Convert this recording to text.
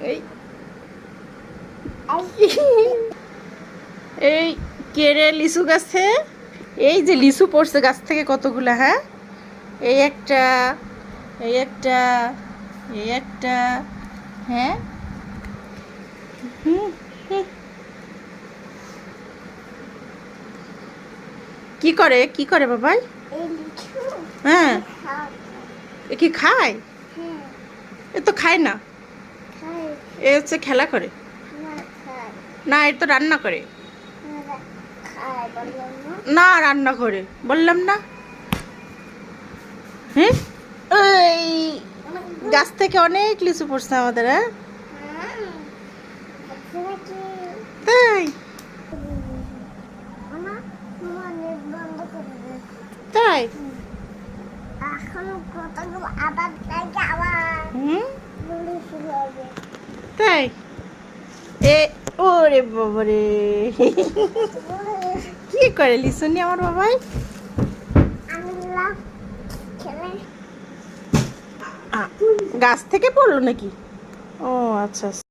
এই। এই কেড়ে লিচু গাছে এই যে লিচু পড়ছে গাছ থেকে কতগুলা হ্যাঁ? এই একটা এই একটা এই একটা হ্যাঁ। কি করে কি করে বাবাই? হ্যাঁ। এ কি খায়? হ্যাঁ। এ তো খায় না। এ হচ্ছে খেলা করে। না খাই না এ তো রান্না করে। না, রান্না করে। বললাম না। হ্যাঁ এই, গাছ থেকে অনেক লিচু পড়ছে আমাদের হ্যাঁ? তাই। তাই? আবার তাই? এ ওরে বাবারে। কি করে লিসুনি আমার বাবাই? গাছ থেকে পড়ল নাকি? ও আচ্ছা আচ্ছা।